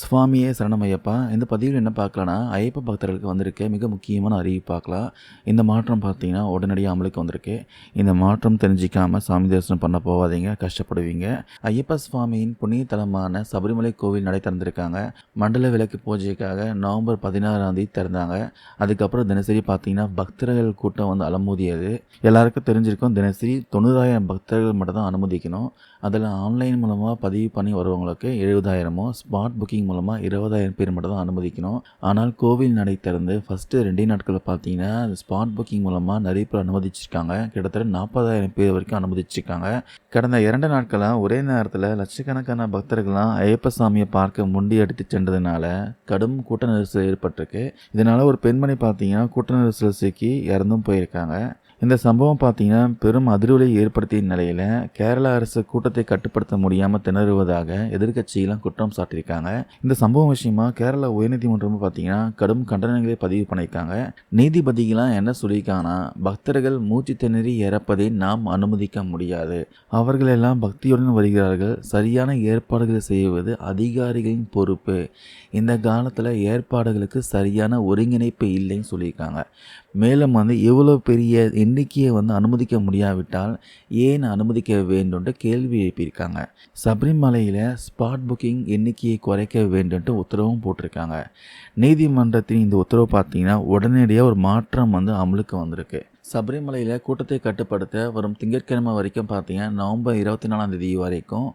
சுவாமியே சரணமையப்பா. இந்த பதிவில் என்ன பார்க்கலான்னா ஐயப்ப பக்தர்களுக்கு வந்திருக்க மிக முக்கியமான அறிவிப்பு பார்க்கலாம். இந்த மாற்றம் பார்த்தீங்கன்னா உடனடியாக அமலுக்கு வந்திருக்கு. இந்த மாற்றம் தெரிஞ்சிக்காமல் சாமி தரிசனம் பண்ண போகாதீங்க கஷ்டப்படுவீங்க. ஐயப்ப சுவாமியின் புண்ணிய தலமான சபரிமலை கோவில் நடை திறந்திருக்காங்க. மண்டல விளக்கு பூஜைக்காக நவம்பர் பதினாறாம் தேதி திறந்தாங்க. அதுக்கப்புறம் தினசரி பார்த்தீங்கன்னா பக்தர்கள் கூட்டம் வந்து அலமோதியது. எல்லாருக்கும் தெரிஞ்சிருக்கும் தினசரி தொண்ணூறாயிரம் பக்தர்கள் மட்டும் தான் அனுமதிக்கணும். அதில் ஆன்லைன் மூலமாக பதிவு பண்ணி வருவங்களுக்கு எழுபதாயிரமோ ஸ்பாட் புக்கிங் மூலமாக இருபதாயிரம் பேர் மட்டும் தான் அனுமதிக்கணும். ஆனால் கோவில் நடை திறந்து ஃபஸ்ட்டு ரெண்டே நாட்களில் பார்த்தீங்கன்னா ஸ்பாட் புக்கிங் மூலமாக நிறைய பேர் அனுமதிச்சிருக்காங்க. கிட்டத்தட்ட நாற்பதாயிரம் பேர் வரைக்கும் அனுமதிச்சிருக்காங்க. கடந்த இரண்டு நாட்களாக ஒரே நேரத்தில் லட்சக்கணக்கான பக்தர்கள்லாம் ஐயப்ப சாமியை பார்க்க முண்டி அடித்து சென்றதுனால கடும் கூட்ட நெரிசல் ஏற்பட்டிருக்கு. இதனால் ஒரு பெண்மணி பார்த்தீங்கன்னா கூட்ட நெரிசல் சிக்கி இறந்தும் போயிருக்காங்க. இந்த சம்பவம் பார்த்தீங்கன்னா பெரும் அதிர்வலை ஏற்படுத்திய நிலையில் கேரள அரசு கூட்டத்தை கட்டுப்படுத்த முடியாமல் திணறுவதாக எதிர்கட்சியெல்லாம் குற்றம் சாட்டியிருக்காங்க. இந்த சம்பவம் விஷயமா கேரள உயர்நீதிமன்றம் பார்த்தீங்கன்னா கடும் கண்டனங்களை பதிவு பண்ணியிருக்காங்க. நீதிபதிகளாம் என்ன சொல்லியிருக்காங்கன்னா பக்தர்கள் மூச்சு திணறி இறப்பதை நாம் அனுமதிக்க முடியாது. அவர்களெல்லாம் பக்தியுடன் வருகிறார்கள். சரியான ஏற்பாடுகளை செய்வது அதிகாரிகளின் பொறுப்பு. இந்த காலத்தில் ஏற்பாடுகளுக்கு சரியான ஒருங்கிணைப்பு இல்லைன்னு சொல்லியிருக்காங்க. மேலும் வந்து எவ்வளோ பெரிய எண்ணிக்கையை வந்து அனுமதிக்க முடியாவிட்டால் ஏன் அனுமதிக்க வேண்டும்ட்டு கேள்வி எழுப்பியிருக்காங்க. சபரிமலையில் ஸ்பாட் புக்கிங் எண்ணிக்கையை குறைக்க வேண்டும்ட்டு உத்தரவும் போட்டிருக்காங்க. நீதிமன்றத்தின் இந்த உத்தரவு பார்த்தீங்கன்னா உடனடியாக ஒரு மாற்றம் வந்து அமலுக்கு வந்திருக்கு. சபரிமலையில் கூட்டத்தை கட்டுப்படுத்த வரும் திங்கட்கிழமை வரைக்கும் பார்த்தீங்கன்னா நவம்பர் இருபத்தி நாலாம் தேதி வரைக்கும்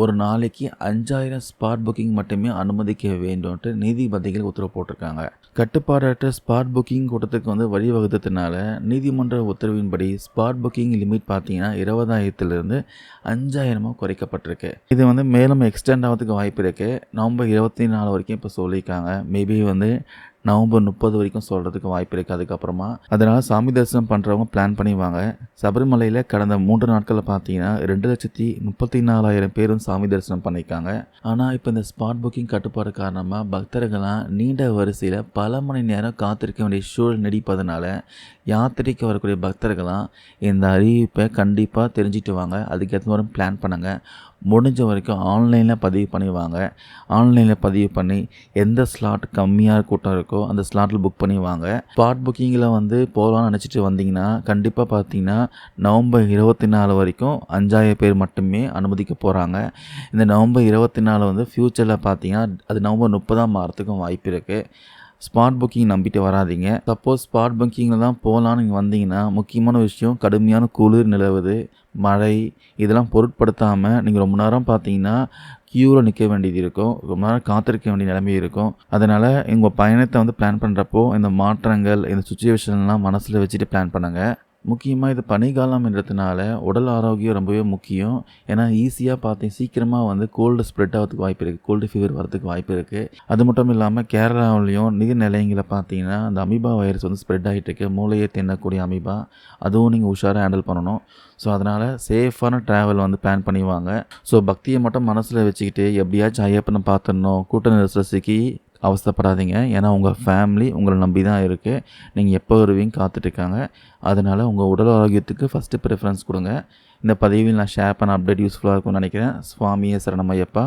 ஒரு நாளைக்கு அஞ்சாயிரம் ஸ்பாட் புக்கிங் மட்டுமே அனுமதிக்க வேண்டும்ட்டு நீதிபதிகள் உத்தரவு போட்டிருக்காங்க. கட்டுப்பாடற்ற ஸ்பாட் புக்கிங் கூட்டத்துக்கு வந்து வழிவகுத்ததுனால நீதிமன்ற உத்தரவின்படி ஸ்பாட் புக்கிங் லிமிட் பார்த்தீங்கன்னா இருபதாயிரத்துலேருந்து அஞ்சாயிரமாக குறைக்கப்பட்டிருக்கு. இது வந்து மேலும் எக்ஸ்டெண்ட் ஆகிறதுக்கு வாய்ப்பு இருக்குது நவம்பர் இருபத்தி நாலு வரைக்கும் இப்போ சொல்லியிருக்காங்க. மேபி வந்து நவம்பர் முப்பது வரைக்கும் சொல்கிறதுக்கு வாய்ப்பு இருக்குது அதுக்கப்புறமா அதனால் சாமி தரிசனம் பண்ணுறவங்க பிளான் பண்ணிவாங்க. சபரிமலையில் கடந்த மூன்று நாட்களில் பார்த்தீங்கன்னா ரெண்டு லட்சத்தி முப்பத்தி நாலாயிரம் பேரும் சாமி தரிசனம் பண்ணியிருக்காங்க. ஆனால் இப்போ இந்த ஸ்பாட் புக்கிங் கட்டுப்பாடு காரணமாக பக்தர்கள்லாம் நீண்ட வரிசையில் பல மணி நேரம் காத்திருக்க வேண்டிய சூழல் நீடிப்பதனால யாத்திரைக்கு வரக்கூடிய பக்தர்கள்லாம் இந்த அறிவிப்பை கண்டிப்பாக தெரிஞ்சுட்டு வாங்க. அதுக்கேற்ற மாதிரி பிளான் பண்ணுங்கள் முடிஞ்ச வரைக்கும் ஆன்லைனில் பதிவு பண்ணிவாங்க. ஆன்லைனில் பதிவு பண்ணி எந்த ஸ்லாட் கம்மியாக கூட்டம் இருக்கோ அந்த ஸ்லாட்டில் புக் பண்ணிவாங்க. ஸ்பாட் புக்கிங்கில் வந்து போகலான்னு நினச்சிட்டு வந்தீங்கன்னா கண்டிப்பாக பார்த்தீங்கன்னா நவம்பர் இருபத்தி நாலு வரைக்கும் அஞ்சாயிரம் பேர் மட்டுமே அனுமதிக்க போகிறாங்க இந்த நவம்பர் இருபத்தி நாலு வந்து ஃப்யூச்சரில் பார்த்தீங்கன்னா அது நவம்பர் முப்பதாம் மாறத்துக்கும் வாய்ப்பு இருக்குது ஸ்பாட் புக்கிங் நம்பிட்டு வராதிங்க. சப்போஸ் ஸ்பாட் புக்கிங்கில் தான் போகலான்னு நீங்கள் வந்தீங்கன்னா முக்கியமான விஷயம் கடுமையான குளிர் நிலவுது மழை இதெல்லாம் பொருட்படுத்தாமல் நீங்கள் ரொம்ப நேரம் பார்த்தீங்கன்னா க்யூவில் நிற்க வேண்டியது இருக்கும். ரொம்ப நேரம் காத்திருக்க வேண்டிய நிலைமை இருக்கும். அதனால் உங்கள் பயணத்தை வந்து பிளான் பண்ணுறப்போ இந்த மாற்றங்கள் இந்த சுச்சுவேஷன்லாம் மனசில் வச்சுட்டு பிளான் பண்ணுங்கள் முக்கியமாக இது பனிக்காலம்ன்றதுனால உடல் ஆரோக்கியம் ரொம்பவே முக்கியம். ஏன்னா ஈஸியாக பார்த்தீங்க சீக்கிரமாக வந்து கோல்டு ஸ்ப்ரெட் ஆகிறதுக்கு வாய்ப்பு இருக்குது கோல்டு ஃபீவர் வரதுக்கு வாய்ப்பு இருக்குது அது மட்டும் இல்லாமல் கேரளாவிலையும் நீர் பார்த்தீங்கன்னா அந்த அமீபா வைரஸ் வந்து ஸ்ப்ரெட் ஆகிட்டு இருக்கு மூளையை தின்னக்கூடிய அமீபா. அதுவும் நீங்கள் உஷாராக ஹேண்டில் பண்ணணும். ஸோ அதனால் சேஃபான ட்ராவல் வந்து பிளான் பண்ணிவாங்க. ஸோ பக்தியை மட்டும் மனசில் வச்சுக்கிட்டு எப்படியாச்சும் ஐயப்பனை பார்த்துடணும். கூட்ட நெரிசல் சிக்கி அவசரப்படாதீங்க ஏன்னா உங்கள் ஃபேமிலி உங்களை நம்பி தான் இருக்குது நீங்கள் எப்போ வருவீங்க காத்துட்ருக்காங்க. அதனால் உங்கள் உடல் ஆரோக்கியத்துக்கு ஃபஸ்ட்டு ப்ரிஃபரன்ஸ் கொடுங்க. இந்த பதிவில் நான் ஷேர் பண்ண அப்டேட் யூஸ்ஃபுல்லாக இருக்கும்னு நினைக்கிறேன். சுவாமியே சரணமையப்பா